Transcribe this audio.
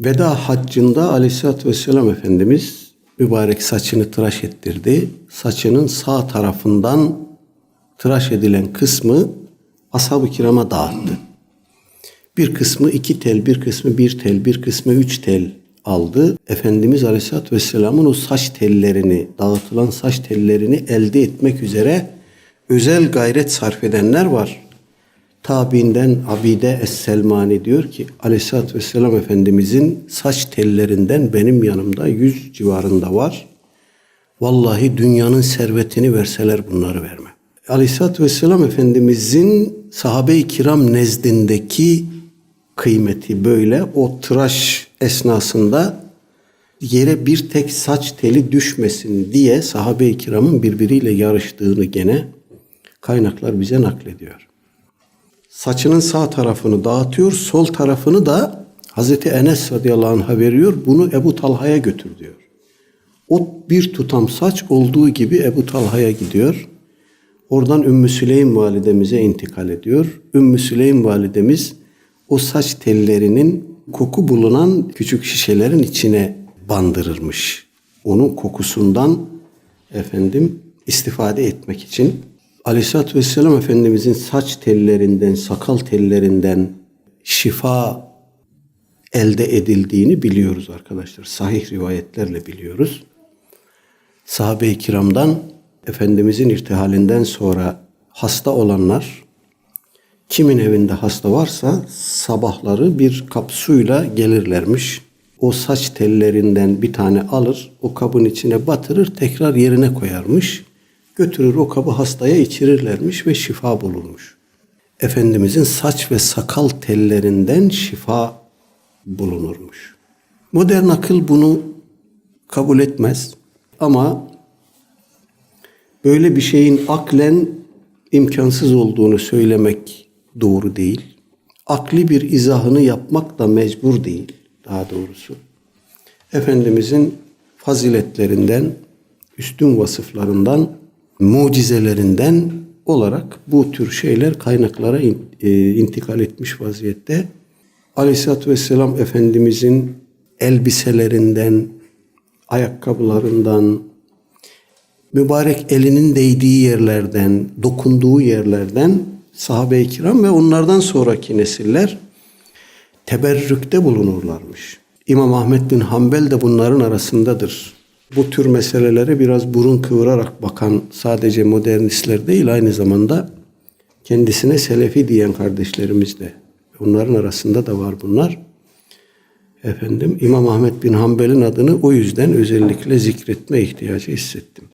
Veda haccında aleyhissalatü vesselam Efendimiz mübarek saçını tıraş ettirdi. Saçının sağ tarafından tıraş edilen kısmı ashab-ı kirama dağıttı. Bir kısmı iki tel, bir kısmı bir tel, bir kısmı üç tel aldı. Efendimiz Aleyhisselatü Vesselam'ın o saç tellerini, dağıtılan saç tellerini elde etmek üzere özel gayret sarf edenler var. Tabiinden Abide Es-Selmani diyor ki Aleyhisselatü Vesselam Efendimizin saç tellerinden benim yanımda yüz civarında var. Vallahi dünyanın servetini verseler bunları vermem. Aleyhisselatü Vesselam Efendimizin sahabe-i kiram nezdindeki kıymeti böyle. O tıraş esnasında yere bir tek saç teli düşmesin diye sahabe-i kiramın birbiriyle yarıştığını gene kaynaklar bize naklediyor. Saçının sağ tarafını dağıtıyor, sol tarafını da Hazreti Enes radıyallahu anh'a veriyor. Bunu Ebu Talha'ya götür diyor. O bir tutam saç olduğu gibi Ebu Talha'ya gidiyor. Oradan Ümmü Süleym validemize intikal ediyor. Ümmü Süleym validemiz o saç tellerinin koku bulunan küçük şişelerin içine bandırırmış. Onun kokusundan efendim istifade etmek için Aleyhisselatü Vesselam Efendimizin saç tellerinden, sakal tellerinden şifa elde edildiğini biliyoruz arkadaşlar. Sahih rivayetlerle biliyoruz. Sahabe-i kiramdan Efendimizin irtihalinden sonra hasta olanlar kimin evinde hasta varsa sabahları bir kap suyla gelirlermiş. O saç tellerinden bir tane alır, o kabın içine batırır, tekrar yerine koyarmış. Götürür o kabı hastaya içirirlermiş ve şifa bulurmuş. Efendimizin saç ve sakal tellerinden şifa bulunurmuş. Modern akıl bunu kabul etmez ama böyle bir şeyin aklen imkansız olduğunu söylemek doğru değil. Akli bir izahını yapmak da mecbur değil daha doğrusu. Efendimizin faziletlerinden, üstün vasıflarından, mucizelerinden olarak bu tür şeyler kaynaklara e, intikal etmiş vaziyette. Aleyhisselatü Vesselam Efendimizin elbiselerinden, ayakkabılarından, mübarek elinin değdiği yerlerden, dokunduğu yerlerden sahabe-i kiram ve onlardan sonraki nesiller teberrükte bulunurlarmış. İmam Ahmet bin Hanbel de bunların arasındadır. Bu tür meselelere biraz burun kıvırarak bakan sadece modernistler değil aynı zamanda kendisine selefi diyen kardeşlerimiz de. Onların arasında da var bunlar. Efendim İmam Ahmet bin Hanbel'in adını o yüzden özellikle zikretme ihtiyacı hissettim.